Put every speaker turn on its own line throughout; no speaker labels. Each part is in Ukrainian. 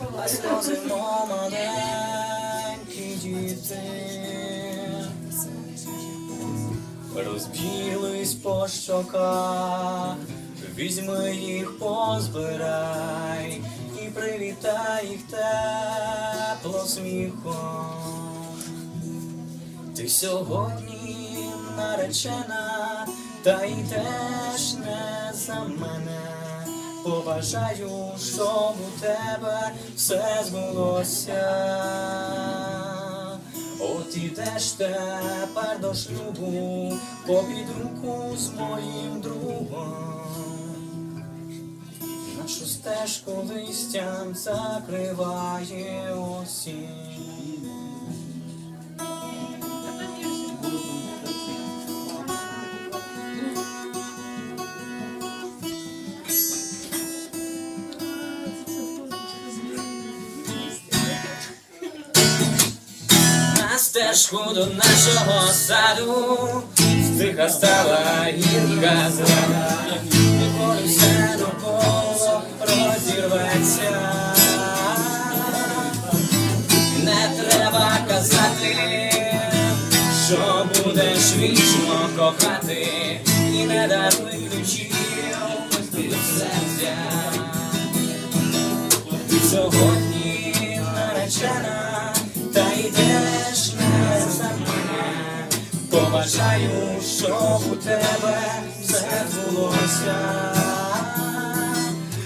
а сльози мов маленькі діти. Розбіглись по щоках, візьми їх, позбирай і привітай їх тепло сміхом. Ти сьогодні наречена, та йдеш не за мене. Побажаю, щоб у тебе все збулося. От ідеш тепер до шлюбу, попід руку з моїм другом. Нашу стежку листям закриває осінь. Стежку до нашого саду. Стиха стала гірка зрада. Ніколи все довкола розірветься. Не треба казати, що будеш вічно кохати. І не даруй ключів до серця. Сьогодні щоб у тебе все збулося.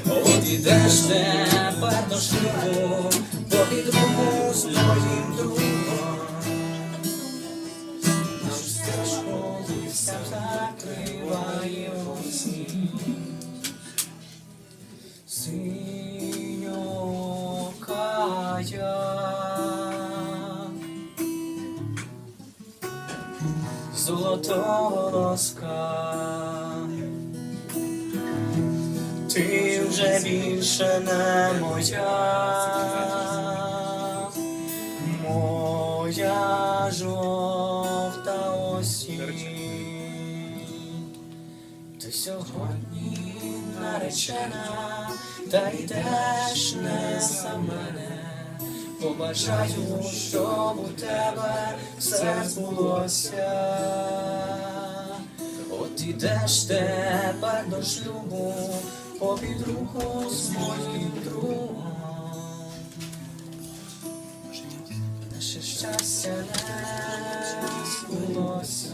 От ідеш тепер до шлюбу, попід руку з моїм другом. Нашу стежку листям закриває осінь. Синьокая Золотого лоска. Ти вже більше не моя. Моя жовта осінь. Ти сьогодні наречена, та йдеш не за мене. Побажаю, щоб у тебе все збулося. От ідеш тепер до шлюбу, попід руку з моїм другом. Наше щастя не збулося.